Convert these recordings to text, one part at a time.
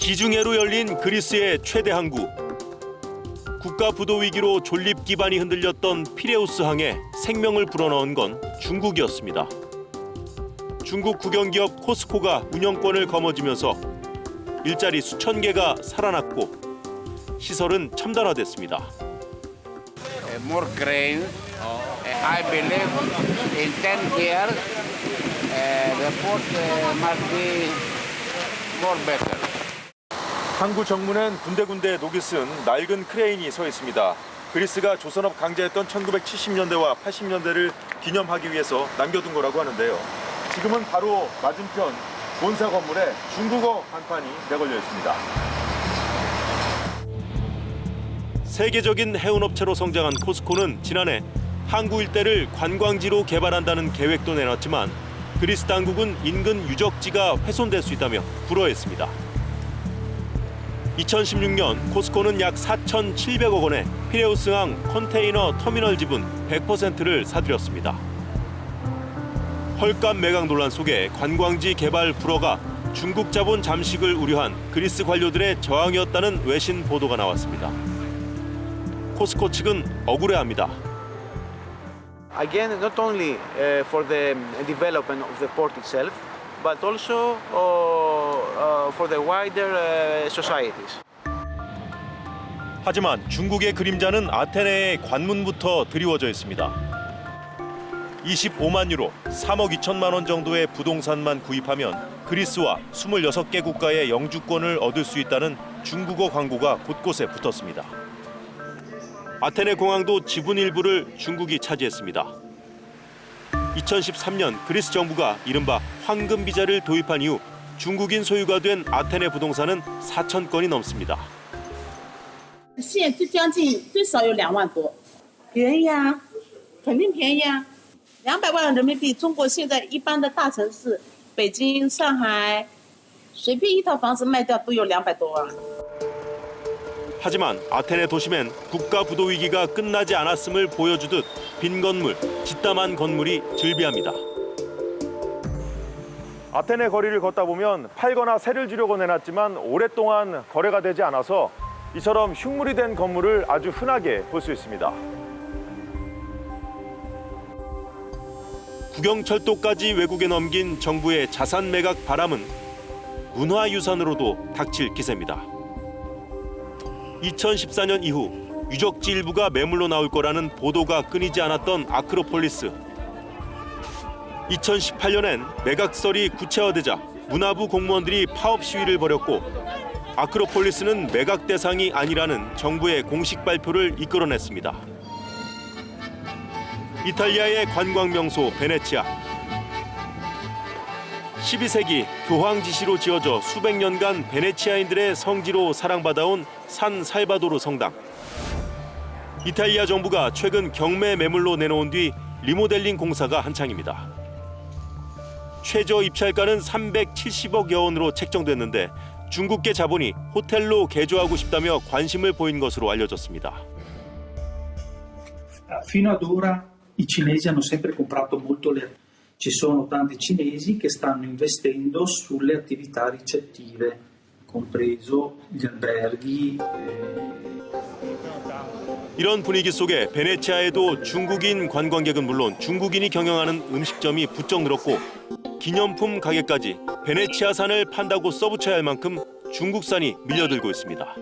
기중해로 열린 그리스의 최대 항구. 국가 부도 위기로 존립 기반이 흔들렸던 피레우스 항에 생명을 불어넣은 건 중국이었습니다. 중국 국영기업 코스코가 운영권을 거머쥐면서 일자리 수천 개가 살아났고 시설은 첨단화됐습니다. more. Uh, I believe in 10 years the port uh, must be more better. 항구 정문엔 군데군데 녹이 쓴 낡은 크레인이 서 있습니다. 그리스가 조선업 강제했던 1970년대와 80년대를 기념하기 위해서 남겨둔 거라고 하는데요. 지금은 바로 맞은편 본사 건물에 중국어 간판이 내걸려 있습니다. 세계적인 해운업체로 성장한 코스코는 지난해 항구 일대를 관광지로 개발한다는 계획도 내놨지만 그리스 당국은 인근 유적지가 훼손될 수 있다며 불허했습니다. 2016년 코스코는 약 4,700억 원에 피레우스항 컨테이너 터미널 지분 100%를 사들였습니다. 헐값 매각 논란 속에 관광지 개발 불허가 중국 자본 잠식을 우려한 그리스 관료들의 저항이었다는 외신 보도가 나왔습니다. 코스코 측은 억울해합니다. again not only uh, for the development of the port itself but also uh, for the wider uh, societies. 하지만 중국의 그림자는 아테네의 관문부터 드리워져 있습니다. 25만 유로, 3억 2천만 원 정도의 부동산만 구입하면 그리스와 26개 국가의 영주권을 얻을 수 있다는 중국어 광고가 곳곳에 붙었습니다. 아테네 공항도 지분 일부를 중국이 차지했습니다. 2013년 그리스 정부가 이른바 황금 비자를 도입한 이후 중국인 소유가 된 아테네 부동산은 4천 건이 넘습니다. 现就将近最少有两万多，便宜啊，肯定便宜啊，两百万人民币，中国现在一般的大城市，北京、上海，随便一套房子卖掉都有两百多万。 하지만 아테네 도심엔 국가 부도 위기가 끝나지 않았음을 보여주듯 빈 건물, 짓담한 건물이 즐비합니다. 아테네 거리를 걷다 보면 팔거나 세를 주려고 내놨지만 오랫동안 거래가 되지 않아서 이처럼 흉물이 된 건물을 아주 흔하게 볼 수 있습니다. 국영철도까지 외국에 넘긴 정부의 자산 매각 바람은 문화유산으로도 닥칠 기세입니다. 2014년 이후 유적지 일부가 매물로 나올 거라는 보도가 끊이지 않았던 아크로폴리스. 2018년엔 매각설이 구체화되자 문화부 공무원들이 파업 시위를 벌였고 아크로폴리스는 매각 대상이 아니라는 정부의 공식 발표를 이끌어냈습니다. 이탈리아의 관광 명소 베네치아. 12세기 교황 지시로 지어져 수백 년간 베네치아인들의 성지로 사랑받아온 산 살바도르 성당. 이탈리아 정부가 최근 경매 매물로 내놓은 뒤 리모델링 공사가 한창입니다. 최저 입찰가는 370억여 원으로 책정됐는데 중국계 자본이 호텔로 개조하고 싶다며 관심을 보인 것으로 알려졌습니다. Fino ad ora i cinesi hanno sempre comprato molto le... Ci sono tanti cinesi che stanno investendo sulle attività ricettive, compreso gli alberghi. eh, 이런 분위기 속에 베네치아에도 중국인 관광객은 물론 중국인이 경영하는 음식점이 부쩍 늘었고 기념품 가게까지 베네치아산을 판다고 써붙여야 할 만큼 중국산이 밀려들고 있습니다.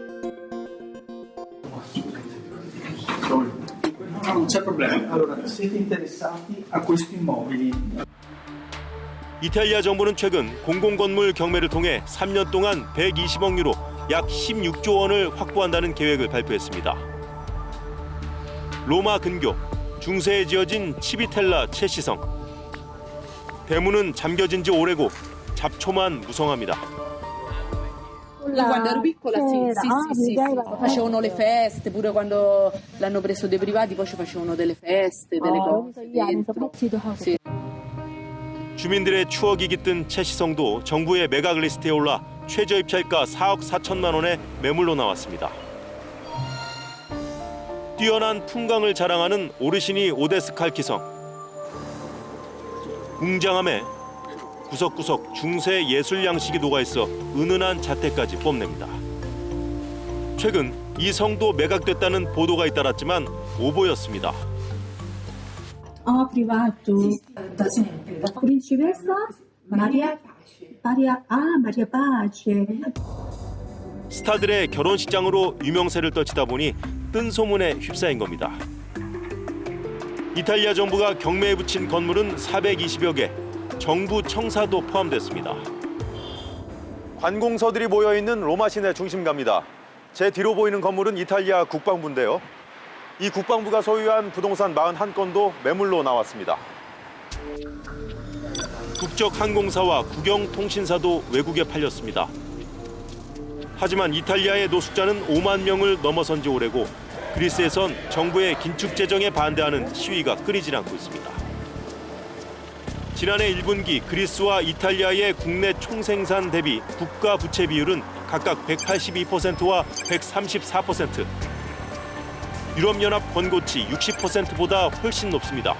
이탈리아 정부는 최근 공공건물 경매를 통해 3년 동안 120억 유로 약 16조 원을 확보한다는 계획을 발표했습니다. 로마 근교 중세에 지어진 치비텔라 채시성. 대문은 잠겨진 지 오래고 잡초만 무성합니다. Quando ero piccola sì, sì, sì, sì, sì. Facevano le feste, pure quando l'hanno preso dei privati, poi ci facevano delle feste, delle cose dentro. Sì. 주민들의 추억이 깃든 채시성도 정부의 매각 리스트에 올라 최저 입찰가 4억 4천만 원에 매물로 나왔습니다. 뛰어난 풍광을 자랑하는 오르시니 오데스 칼키성. 웅장함에 구석구석 중세 예술 양식이 녹아있어 은은한 자태까지 뽐냅니다. 최근 이 성도 매각됐다는 보도가 잇따랐지만 오보였습니다. Ho privato Principessa Maria Maria Ah Maria Pace 스타들의 결혼식장으로 유명세를 떨치다 보니 뜬 소문에 휩싸인 겁니다. 이탈리아 정부가 경매에 붙인 건물은 420여 개, 정부 청사도 포함됐습니다. 관공서들이 모여 있는 로마 시내 중심가입니다. 제 뒤로 보이는 건물은 이탈리아 국방부인데요. 이 국방부가 소유한 부동산 41건도 매물로 나왔습니다. 국적 항공사와 국영통신사도 외국에 팔렸습니다. 하지만 이탈리아의 노숙자는 5만 명을 넘어선 지 오래고 그리스에선 정부의 긴축 재정에 반대하는 시위가 끊이질 않고 있습니다. 지난해 1분기 그리스와 이탈리아의 국내 총생산 대비 국가 부채 비율은 각각 182%와 134%. 유럽연합 권고치 60%보다 훨씬 높습니다.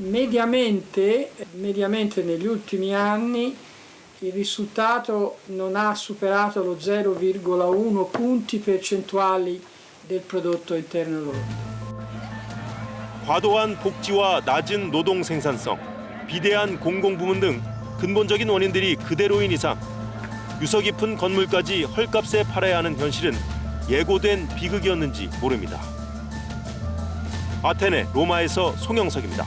Mediamente, mediamente negli ultimi anni il risultato non ha superato lo 0,1 punti percentuali del prodotto interno lordo. 과도한 복지와 낮은 노동 생산성, 비대한 공공부문 등 근본적인 원인들이 그대로인 이상 유서 깊은 건물까지 헐값에 팔아야 하는 현실은 예고된 비극이었는지 모릅니다. 아테네, 로마에서 송영석입니다.